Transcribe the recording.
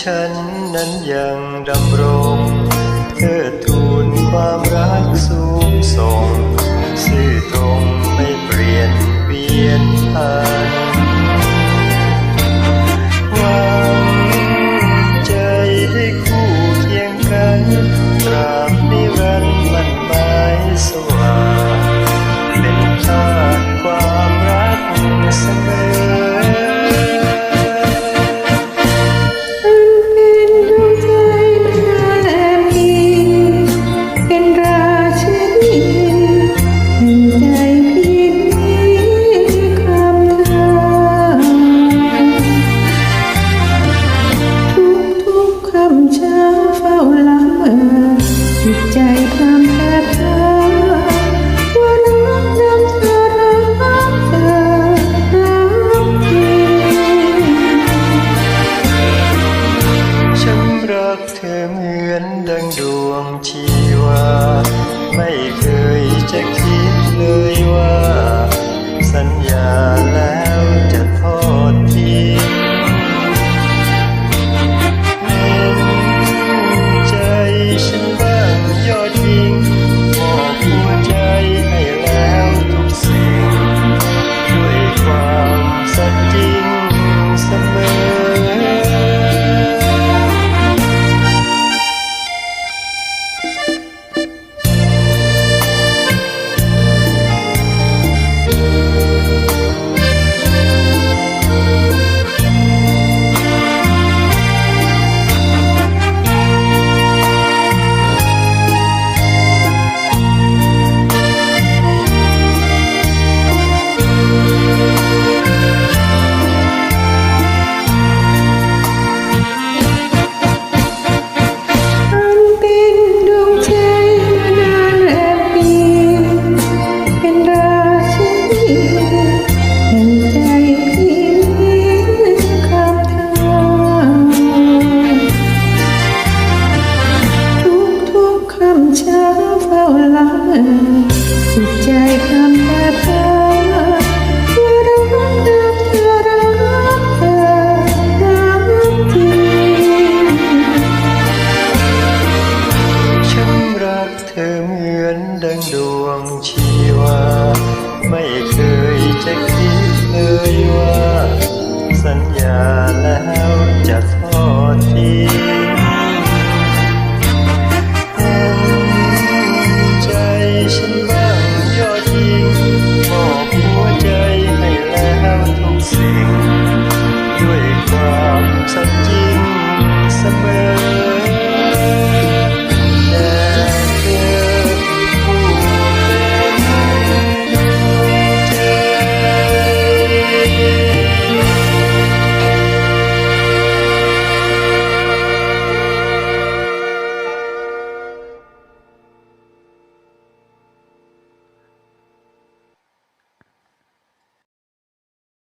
ฉันนั้นยังดำรง รักเธอเหมือนดังดวงชีวา ไม่เคย